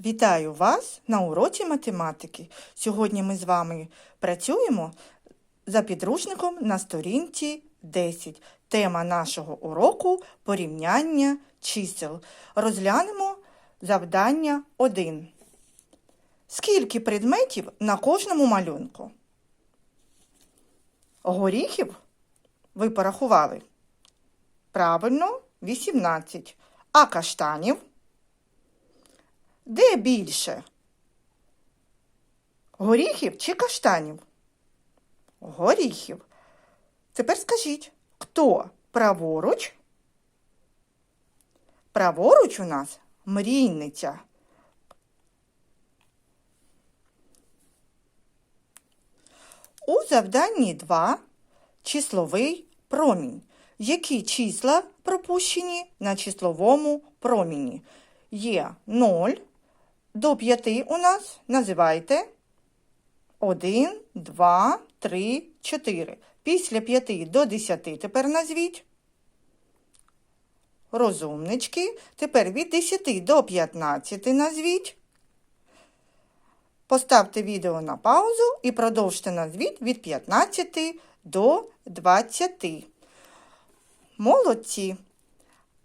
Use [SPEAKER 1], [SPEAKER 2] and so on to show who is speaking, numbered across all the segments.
[SPEAKER 1] Вітаю вас на уроці математики. Сьогодні ми з вами працюємо за підручником на сторінці 10. Тема нашого уроку порівняння чисел. Розглянемо завдання 1. Скільки предметів на кожному малюнку? Горіхів ви порахували? Правильно, 18. А каштанів? Де більше? Горіхів чи каштанів? Горіхів. Тепер скажіть, хто праворуч? Праворуч у нас мрійниця. У завданні 2 числовий промінь. Які числа пропущені на числовому проміні? Є 0, до 5 у нас називайте 1, 2, 3, 4. Після 5 до 10 тепер назвіть. Розумнички. Тепер від 10 до 15 назвіть. Поставте відео на паузу і продовжте назвіть від 15 до 20. Молодці.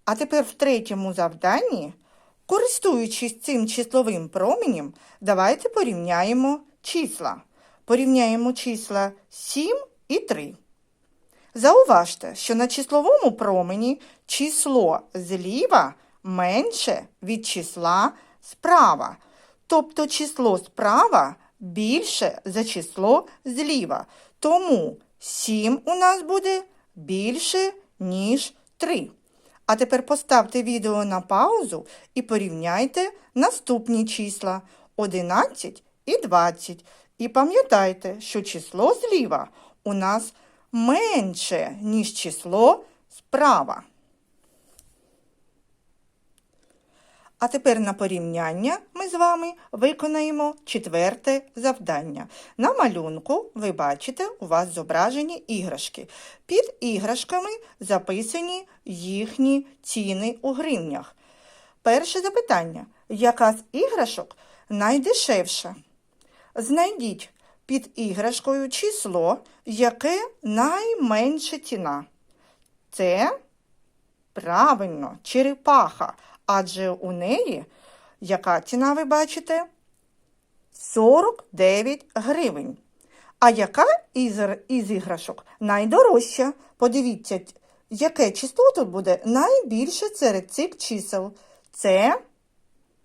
[SPEAKER 1] А тепер в третьому завданні, користуючись цим числовим променем, давайте порівняємо числа. Порівняємо числа 7 і 3. Зауважте, що на числовому промені число зліва менше від числа справа. Тобто число справа більше за число зліва. Тому 7 у нас буде більше, ніж 3. А тепер поставте відео на паузу і порівняйте наступні числа 11 і 20. І пам'ятайте, що число зліва у нас менше, ніж число справа. А тепер на порівняння ми з вами виконаємо четверте завдання. На малюнку ви бачите, у вас зображені іграшки. Під іграшками записані їхні ціни у гривнях. Перше запитання. Яка з іграшок найдешевша? Знайдіть під іграшкою число, яке найменша ціна. Це правильно черепаха. Адже у неї, яка ціна ви бачите? 49 гривень. А яка із, із іграшок найдорожча? Подивіться, яке число тут буде найбільше серед цих чисел. Це,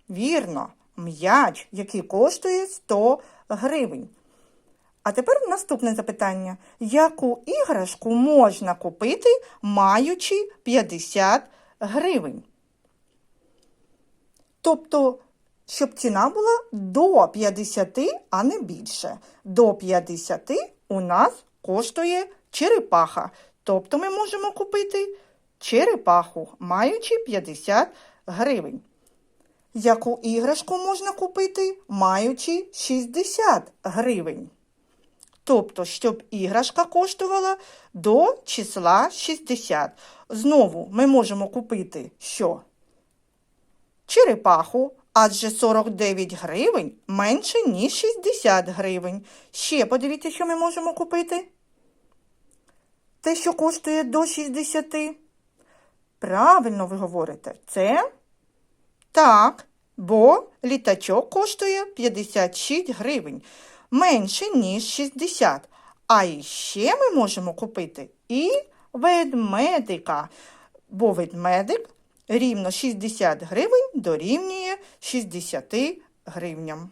[SPEAKER 1] вірно, м'яч, який коштує 100 гривень. А тепер наступне запитання. Яку іграшку можна купити, маючи 50 гривень? Тобто, щоб ціна була до 50, а не більше. До 50 у нас коштує черепаха. Тобто ми можемо купити черепаху, маючи 50 гривень. Яку іграшку можна купити, маючи 60 гривень? Тобто, щоб іграшка коштувала до числа 60. Знову ми можемо купити що? Черепаху, адже 49 гривень менше, ніж 60 гривень. Ще подивіться, що ми можемо купити. Те, що коштує до 60. Правильно ви говорите, це так, бо літачок коштує 56 гривень. Менше, ніж 60. А іще ми можемо купити і ведмедика, бо ведмедик рівно 60 гривень дорівнює 60 гривням.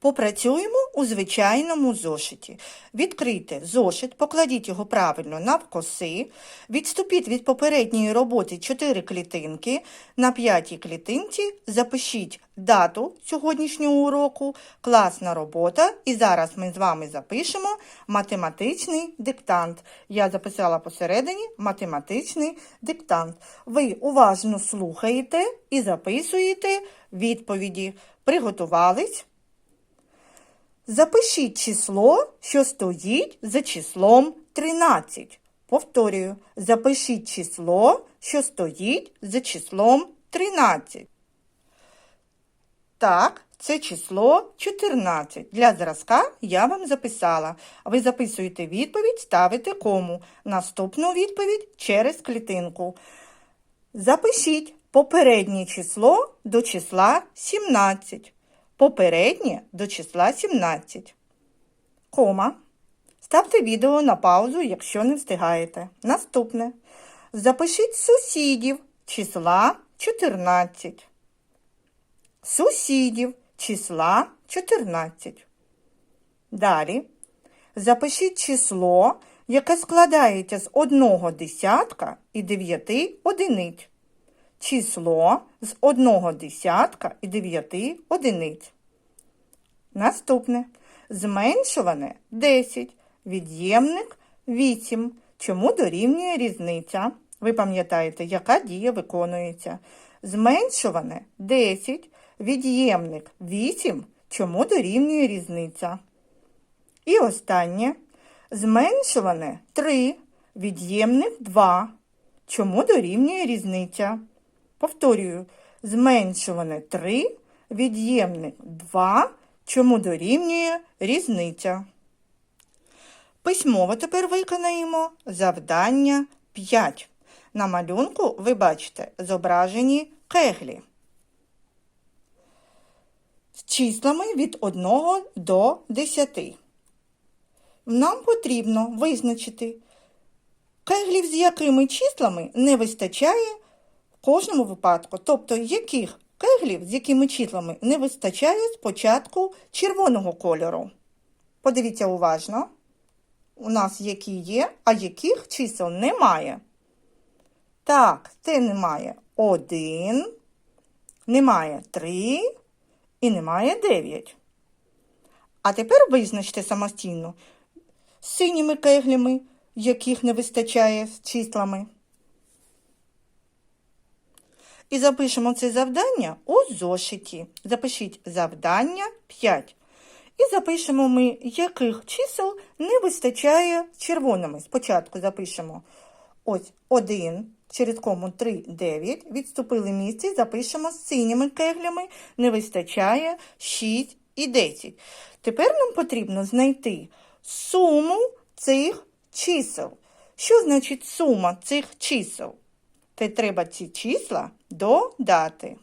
[SPEAKER 1] Попрацюємо у звичайному зошиті. Відкрийте зошит, покладіть його правильно навкоси, відступіть від попередньої роботи 4 клітинки. На п'ятій клітинці запишіть дату сьогоднішнього уроку, класна робота. І зараз ми з вами запишемо математичний диктант. Я записала посередині математичний диктант. Ви уважно слухаєте і записуєте відповіді. Приготувались? Запишіть число, що стоїть за числом 13. Повторюю, запишіть число, що стоїть за числом 13. Так, це число 14. Для зразка я вам записала. Ви записуєте відповідь, ставите кому. Наступну відповідь через клітинку. Запишіть попереднє число до числа 17. Попереднє до числа 17. Кома. Ставте відео на паузу, якщо не встигаєте. Наступне. Запишіть сусідів числа 14. Сусідів числа 14. Далі. Запишіть число, яке складається з одного десятка і дев'яти одиниць. Число з одного десятка і дев'яти одиниць. Наступне. Зменшуване 10, від'ємник 8. Чому дорівнює різниця? Ви пам'ятаєте, яка дія виконується. Зменшуване 10, від'ємник 8. Чому дорівнює різниця? І останнє. Зменшуване 3, від'ємник 2. Чому дорівнює різниця? Повторюю, зменшуване 3, від'ємник 2. Чому дорівнює різниця? Письмово тепер виконаємо завдання 5. На малюнку ви бачите зображені кеглі з числами від 1 до 10. Нам потрібно визначити, кеглів з якими числами не вистачає кожному випадку, тобто яких кеглів з якими числами не вистачає спочатку червоного кольору. Подивіться уважно. У нас які є, а яких чисел немає. Так, це немає 1, немає 3 і немає 9. А тепер визначте самостійно синіми кеглями, яких не вистачає з числами. І запишемо це завдання у зошиті. Запишіть завдання 5. І запишемо ми, яких чисел не вистачає червоними. Спочатку запишемо ось 1, через кому 3, 9. Відступили місце запишемо з синіми кеглями. Не вистачає 6 і 10. Тепер нам потрібно знайти суму цих чисел. Що значить сума цих чисел? Те треба ці числа додати.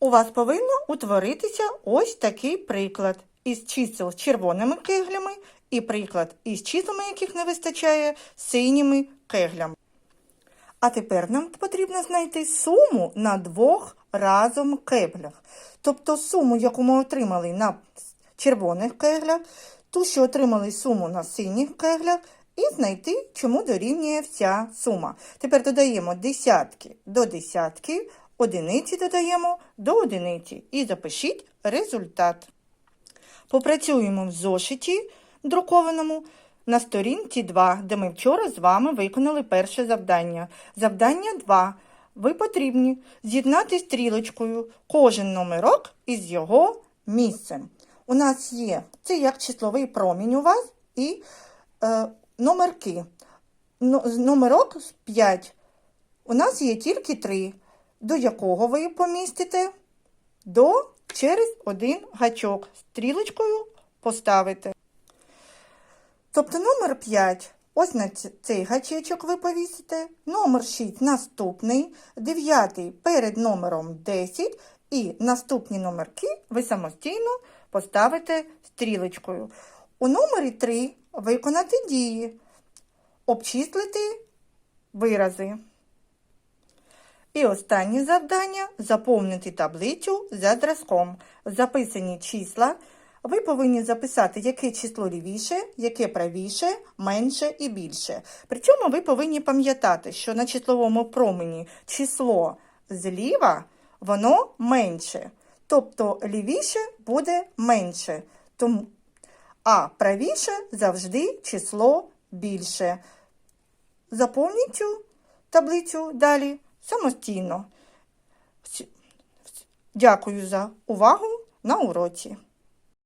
[SPEAKER 1] У вас повинно утворитися ось такий приклад із чисел червоними кеглями і приклад із числами, яких не вистачає, синіми кеглями. А тепер нам потрібно знайти суму на двох разом кеглях. Тобто суму, яку ми отримали на червоних кеглях, ту, що отримали суму на синіх кеглях, і знайти, чому дорівнює вся сума. Тепер додаємо десятки до десятки, одиниці додаємо до одиниці і запишіть результат. Попрацюємо в зошиті друкованому на сторінці 2, де ми вчора з вами виконали перше завдання. Завдання 2. Ви потрібні з'єднати стрілочкою кожен номерок із його місцем. У нас є це як числовий промінь у вас і е, номерки. Ну, з номерок 5. У нас є тільки 3, до якого ви помістите до через один гачок. Стрілочкою поставите. Тобто номер 5. Ось на цей гачечок ви повісите. Номер 6 наступний. 9 перед номером 10. І наступні номерки ви самостійно поставите стрілочкою. У номері 3 виконати дії, обчислити вирази. І останнє завдання заповнити таблицю за зразком. Записані числа. Ви повинні записати, яке число лівіше, яке правіше, менше і більше. Причому ви повинні пам'ятати, що на числовому промені число зліва воно менше. Тобто лівіше буде менше. Тому а правіше завжди число більше. Заповніть цю таблицю далі самостійно. Дякую за увагу на уроці.